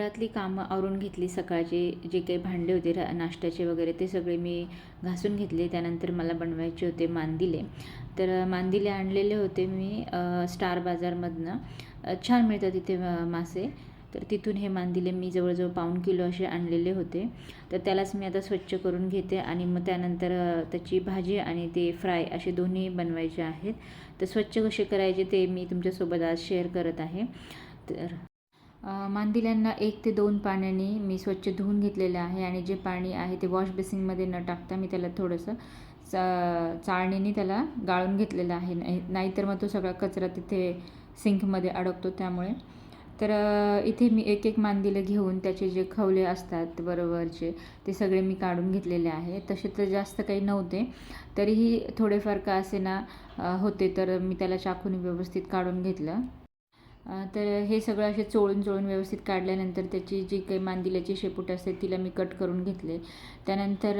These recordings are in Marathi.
घरातली कामं आवरून घेतली सकाळचे जे काही भांडे होते रा नाश्त्याचे वगैरे ते सगळे मी घासून घेतले. त्यानंतर मला बनवायचे होते मांदिले. तर मांदिले आणलेले होते मी स्टार बाजारमधनं. छान मिळतात तिथे मासे. तर तिथून हे मांदिले मी जवळजवळ पाऊण किलो असे आणलेले होते. तर त्यालाच मी आता स्वच्छ करून घेते आणि मग त्यानंतर त्याची भाजी आणि ते फ्राय असे दोन्ही बनवायचे आहेत. तर स्वच्छ कसे करायचे ते मी तुमच्यासोबत आज शेअर करत आहे. तर मांदिल्यांना एक ते दोन पाण्याने मी स्वच्छ धुवून घेतलेलं आहे आणि जे पाणी आहे ते वॉश बेसिनमध्ये न टाकता मी त्याला थोडंसं चा चाळणीने त्याला गाळून घेतलेलं आहे. नाही नाहीतर मग तो सगळा कचरा तिथे सिंकमध्ये अडकतो त्यामुळे. तर इथे मी एक एक मांदिलं घेऊन त्याचे जे खवले असतात बरोबरचे ते सगळे मी काढून घेतलेले आहे. तसे तर जास्त काही नव्हते. तरीही थोडेफार का असे ना होते तर मी त्याला चाकून व्यवस्थित काढून घेतलं. तर हे सगळं असे चोळून चोळून व्यवस्थित काढल्यानंतर त्याची जी काही मांदिल्याची शेपूट असते तिला मी कट करून घेतले. त्यानंतर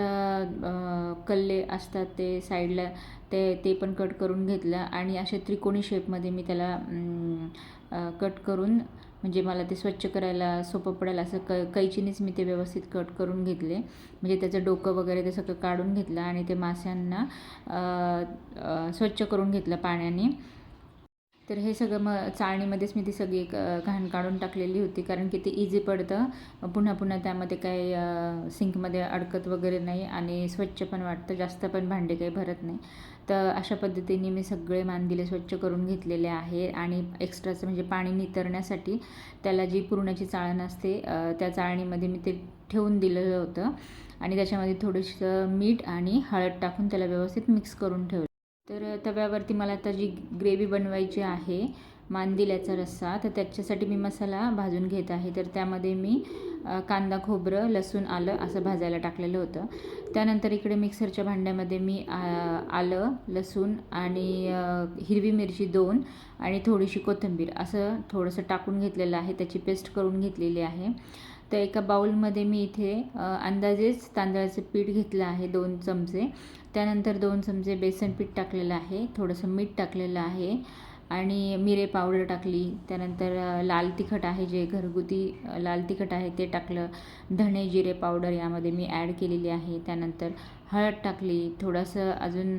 कल्ले असतात ते साईडला ते ते पण कट करून घेतलं आणि असे त्रिकोणी शेपमध्ये मी त्याला कट करून म्हणजे मला ते स्वच्छ करायला सोपं पडेल असं क कैचीनेच मी ते व्यवस्थित कट करून घेतले. म्हणजे त्याचं डोकं वगैरे ते सगळं काढून घेतलं आणि ते माश्यांना स्वच्छ करून घेतलं पाण्याने. तर हे सगळं मग चाळणीमध्येच मी ती सगळी घाण काढून टाकलेली होती. कारण की ते इझी पडतं. पुन्हा पुन्हा त्यामध्ये काही सिंकमध्ये अडकत वगैरे नाही आणि स्वच्छ पण वाटतं. जास्त पण भांडे काही भरत नाही. तर अशा पद्धतीने मी सगळे मांदिले स्वच्छ करून घेतलेले आहे. आणि एक्स्ट्राचं म्हणजे पाणी नितरण्यासाठी त्याला जी पुरणाची चाळण असते त्या चाळणीमध्ये मी ते ठेवून दिलेलं होतं. आणि त्याच्यामध्ये थोडंसं मीठ आणि हळद टाकून त्याला व्यवस्थित मिक्स करून ठेवलं. तर तव्यावरती मला आता जी ग्रेव्ही बनवायची आहे मांदिल्याचा रस्सा तर त्याच्यासाठी मी मसाला भाजून घेत आहे. तर त्यामध्ये मी कांदा खोबरं लसूण आलं असं भाजायला टाकलेलं होतं. त्यानंतर इकडे मिक्सरच्या भांड्यामध्ये मी आ, आलं लसूण आणि हिरवी मिरची दोन आणि थोडीशी कोथिंबीर असं थोडंसं टाकून घेतलेलं आहे. त्याची पेस्ट करून घेतलेली आहे. तर एका बाउलमध्ये मी इथे अंदाजेच तांदळाचं पीठ घेतलं आहे दोन चमचे. त्यानंतर दोन चमचे बेसन पीठ टाकलेलं आहे थोडंसं मीठ टाकलेलं आहे. आणि मिरे पावडर टाकली त्यानंतर लाल तिखट आहे जे घरगुती लाल तिखट आहे ते टाकलं. धणे जिरे पावडर यामध्ये मी ॲड केलेली आहे. त्यानंतर हळद टाकली. थोडंसं अजून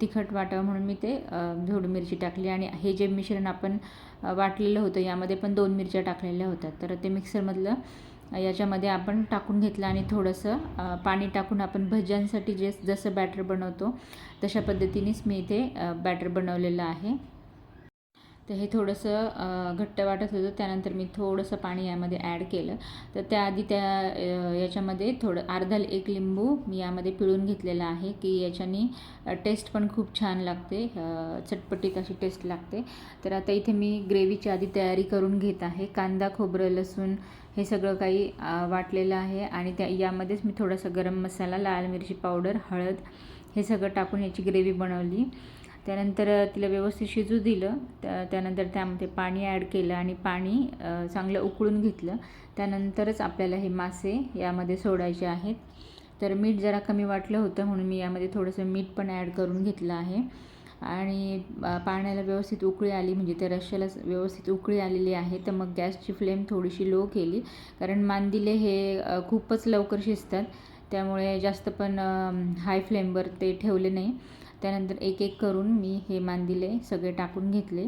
तिखट वाटावं म्हणून मी ते अ, धोड मिरची टाकली आणि हे जे मिश्रण आपण वाटलेलं होतं यामध्ये पण दोन मिरच्या टाकलेल्या होत्या. तर ते मिक्सरमधलं याच्यामध्ये आपण टाकून घेतलं आणि थोडंसं पाणी टाकून आपण भज्यांसाठी जे जसं बॅटर बनवतो तशा पद्धतीनेच मी इथे बॅटर बनवलेलं आहे. तर हे थोडंसं घट्ट वाटत होतं. त्यानंतर मी थोडंसं पाणी यामध्ये ॲड केलं. तर त्याआधी त्या याच्यामध्ये थोडं अर्धा एक लिंबू मी यामध्ये पिळून घेतलेला आहे की याच्याने टेस्ट पण खूप छान लागते. चटपटीत अशी टेस्ट लागते. तर आता इथे मी ग्रेव्हीची आधी तयारी करून घेत आहे. कांदा खोबरं लसूण हे सगळं काही वाटलेलं आहे. आणि त्या यामध्येच मी थोडासा गरम मसाला लाल मिरची पावडर हळद हे सगळं टाकून याची ग्रेव्ही बनवली. त्यानंतर तिला व्यवस्थित शिजू दिलं. त्या त्यानंतर त्यामध्ये पाणी ॲड केलं आणि पाणी चांगलं उकळून घेतलं. त्यानंतरच आपल्याला हे मासे यामध्ये सोडायचे आहेत. तर मीठ जरा कमी वाटलं होतं म्हणून मी यामध्ये थोडंसं मीठ पण ॲड करून घेतलं आहे. आणि पाण्याला व्यवस्थित उकळी आली म्हणजे त्या रश्श्याला व्यवस्थित उकळी आलेली आहे. तर मग गॅसची फ्लेम थोडीशी लो केली. कारण मांदिले हे खूपच लवकर शिजतात. त्यामुळे जास्त पण हाय फ्लेमवर ते ठेवले नाही. त्यानंतर एक एक करून मी हे मांदिले सगळे टाकून घेतले.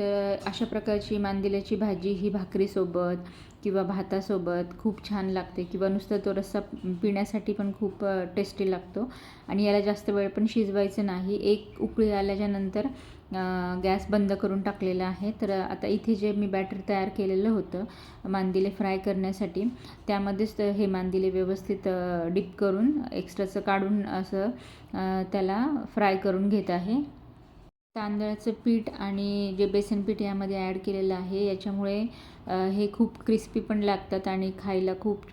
तर अशा प्रकारची मांदिल्याची भाजी ही भाकरीसोबत किंवा भातासोबत खूप छान लागते किंवा नुसतं तो रस्सा पिण्यासाठी पण खूप टेस्टी लागतो. आणि याला जास्त वेळ पण शिजवायचं नाही. एक उकळी आल्याच्यानंतर गॅस बंद करून टाकलेला आहे. तर आता इथे जे मी बॅटर तयार केलेलं होतं मांदिले फ्राय करण्यासाठी त्यामध्येच तर हे मांदिले व्यवस्थित डिप करून एक्स्ट्राचं काढून असं त्याला फ्राय करून घेत आहे. तांदळाचं पीठ आणि जे बेसन पीठ यामध्ये ॲड केलेलं आहे याच्यामुळे हे खूप क्रिस्पी पण लागतात आणि खायला खूप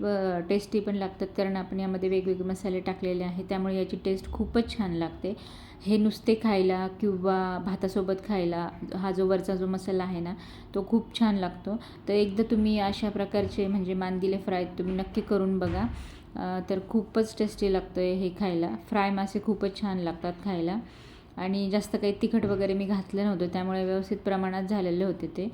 टेस्टी पण लागतात कारण आपण यामध्ये वेगवेगळे मसाले टाकलेले आहे त्यामुळे याची टेस्ट खूपच छान लागते. हे नुसते खायला किंवा भातासोबत खायला हा जो वरचा जो मसाला आहे ना तो खूप छान लागतो. तर एकदा तुम्ही अशा प्रकारचे म्हणजे मांदिले फ्राय तुम्ही नक्की करून बघा. तर खूपच टेस्टी लागतं हे खायला. फ्राय मासे खूपच छान लागतात खायला. आणि जास्त काही तिखट वगैरे मी घातलं नव्हतं त्यामुळे व्यवस्थित प्रमाणात झालेले होते ते.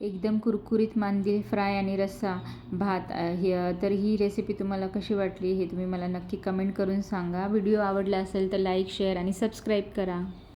एकदम कुरकुरीत मांदी फ्राय आणि रस्सा भात हे तर ही रेसिपी तुम्हाला कशी वाटली हे तुम्ही मला नक्की कमेंट करून सांगा. व्हिडिओ आवडला असेल तर लाईक शेअर आणि सबस्क्राईब करा.